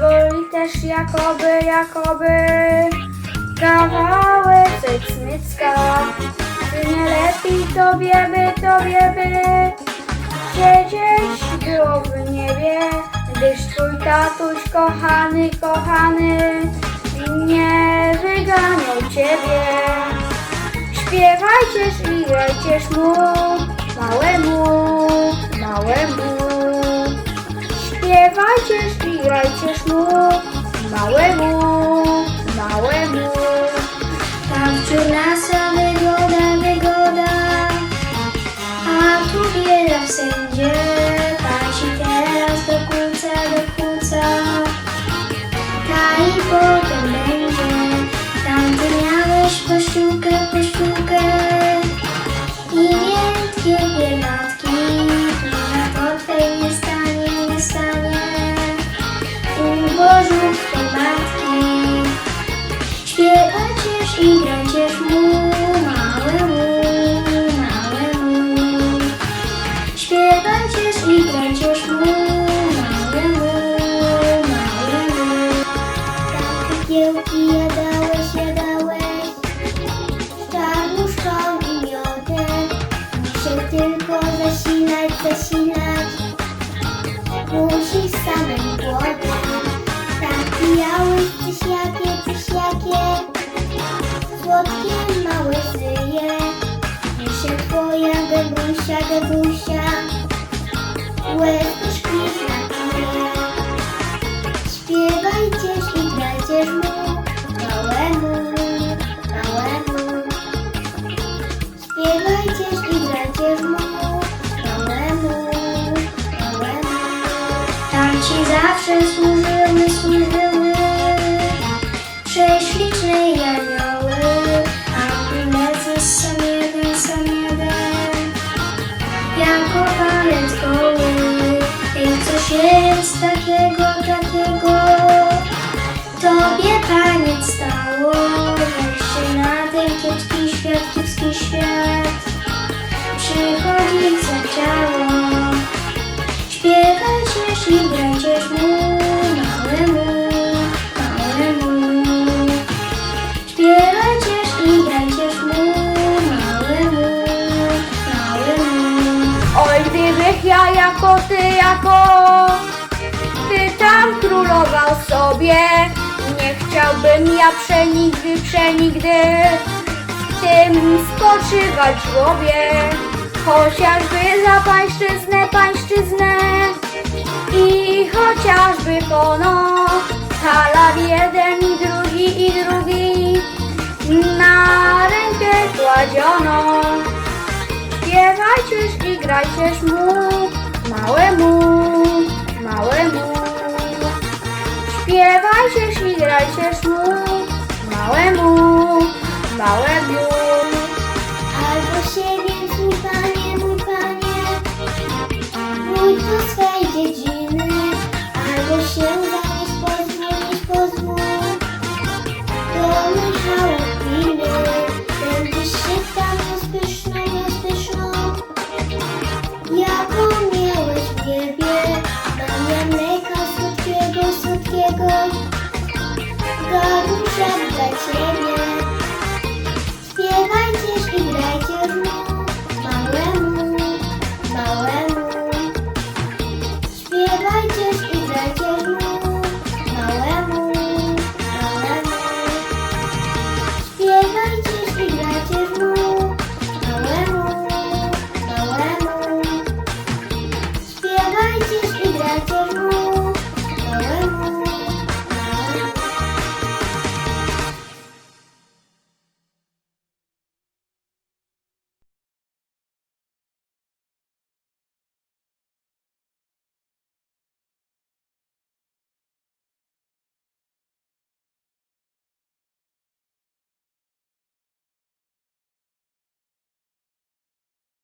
boli też jakoby, jakoby kawałek cmycka. Czy nie lepiej tobie by, tobie by siedzieć było w niebie, gdyż twój tatuś kochany, kochany nie wyganiał ciebie. Śpiewajcież i mu, małemu. I grajcież mu, małemu, małemu. Tam czurnasa wygoda, wygoda, a tu bieda w sędzie. I grajcież twoja gebusia, gebusia, łez szklizna pije. Śpiewajcież i grajcież mu, małemu, małemu. Śpiewajcież i grajcież mu, małemu, małemu. Tam ci zawsze służyły, przychodzić zaczęło. Śpiewajcież i grajcież mu, małemu, małemu. Śpiewajcież i grajcież mu, małemu, małemu. Oj, gdybych ja jako ty, jako ty tam królował sobie, nie chciałbym ja przenigdy, przenigdy tym spoczywać żłobie. Chociażby za pańszczyznę, pańszczyznę i chociażby pono, talar jeden i drugi i drugi na rękę kładziono. Śpiewajcież i grajcież mu, małemu, małemu. Śpiewajcież i grajcież mu, małemu, niego Goruszem dla ciebie. Śpiewajcie i grajcie znów Małemu, małemu. Śpiewajcie i grajcie znów Małemu, małemu. Śpiewajcie i grajcie znów Małemu, małemu. Śpiewajcie i grajcie znów